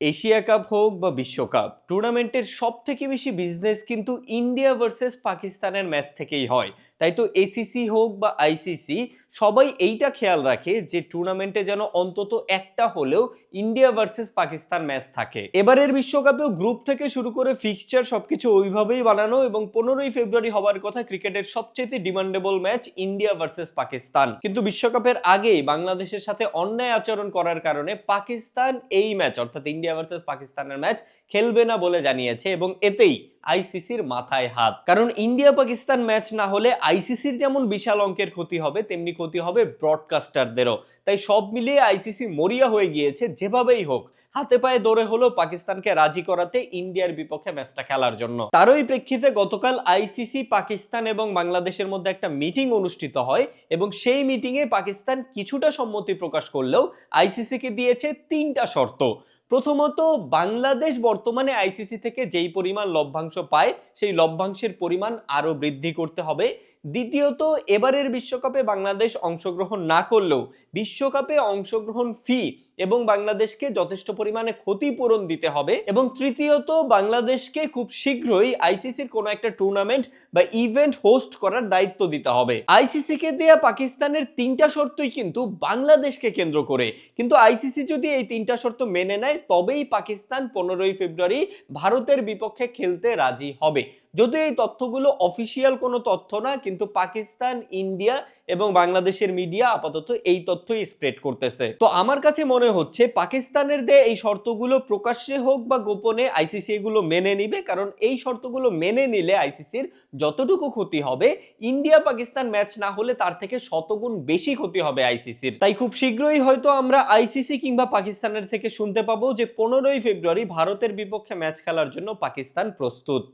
Asia cup হোক বা বিশ্বকাপ টুর্নামেন্টের সব থেকে বেশি বিজনেস কিন্তু ইন্ডিয়া ভার্সেস পাকিস্তানের ম্যাচ থেকেই হয়। তাই তো এসিসি হোক বা আইসিসি সবাই এইটা খেয়াল রাখে যে টুর্নামেন্টে যেন অন্তত একটা হলেও ইন্ডিয়া ভার্সেস পাকিস্তান ম্যাচ থাকে। এবারের বিশ্বকাপেও গ্রুপ থেকে শুরু করে ফিক্সচার সবকিছু ওইভাবেই বানানো এবং পনেরোই ফেব্রুয়ারি হওয়ার কথা ক্রিকেটের সবচেয়ে demandable match India versus Pakistan. কিন্তু বিশ্বকাপের আগেই বাংলাদেশের সাথে অন্যায় আচরণ করার কারণে পাকিস্তান এই ম্যাচ অর্থাৎ ভার্সেস পাকিস্তানের ম্যাচ খেলবে না বলে জানিয়েছে এবং এতেই আইসিসির মাথায় হাত। কারণ ইন্ডিয়া পাকিস্তান ম্যাচ না হলে আইসিসির যেমন বিশাল অঙ্কের ক্ষতি হবে, তেমনি ক্ষতি হবে ব্রডকাস্টারদেরও। তাই সব মিলিয়ে আইসিসি মরিয়া হয়ে গিয়েছে যেভাবেই হোক। হাতে পায়ে দৌড়ে হলো পাকিস্তানকে রাজি করাতে ইন্ডিয়ার বিপক্ষে ম্যাচটা খেলার জন্য। তারই প্রেক্ষিতে গতকাল আইসিসি পাকিস্তান এবং বাংলাদেশের মধ্যে একটা মিটিং অনুষ্ঠিত হয় এবং সেই মিটিংয়ে পাকিস্তান কিছুটা সম্মতি প্রকাশ করলেও আইসিসিকে দিয়েছে তিনটা শর্ত। প্রথমত বাংলাদেশ বর্তমানে আইসিসি থেকে যেই পরিমাণ লভ্যাংশ পায়, সেই লভ্যাংশের পরিমাণ আরও বৃদ্ধি করতে হবে। দ্বিতীয়ত, এবারের বিশ্বকাপে বাংলাদেশ অংশগ্রহণ না করলেও বিশ্বকাপে অংশগ্রহণ ফি এবং বাংলাদেশকে যথেষ্ট পরিমাণে ক্ষতিপূরণ দিতে হবে এবং তৃতীয়ত, বাংলাদেশকে খুব শীঘ্রই আইসিসির কোনো একটা টুর্নামেন্ট বা ইভেন্ট হোস্ট করার দায়িত্ব দিতে হবে। আইসিসি কে দেয়া পাকিস্তানের তিনটা শর্তই কিন্তু বাংলাদেশকে কেন্দ্র করে। কিন্তু আইসিসি যদি এই তিনটা শর্ত মেনে নেয় তবেই পাকিস্তান পনেরোই ফেব্রুয়ারি ভারতের বিপক্ষে খেলতে রাজি হবে। যদিও এই তথ্যগুলো অফিসিয়াল কোনো তথ্য না, কিন্তু পাকিস্তান, ইন্ডিয়া এবং বাংলাদেশের মিডিয়া আপাতত এই তথ্যই স্প্রেড করতেছে। তো আমার কাছে মনে হচ্ছে পাকিস্তানের দেয়া এই শর্তগুলো প্রকাশ্যে হোক বা গোপনে আইসিসি এগুলো মেনে নিবে, কারণ এই শর্তগুলো মেনে নিলে আইসিসির যতটুকু ক্ষতি হবে, ইন্ডিয়া পাকিস্তান ম্যাচ না হলে তার থেকে শতগুণ বেশি ক্ষতি হবে আইসিসির। তাই খুব শীঘ্রই হয়তো আমরা আইসিসি কিংবা পাকিস্তানের থেকে শুনতে পাবো যে পনেরোই ফেব্রুয়ারি ভারতের বিপক্ষে ম্যাচ খেলার জন্য পাকিস্তান প্রস্তুত।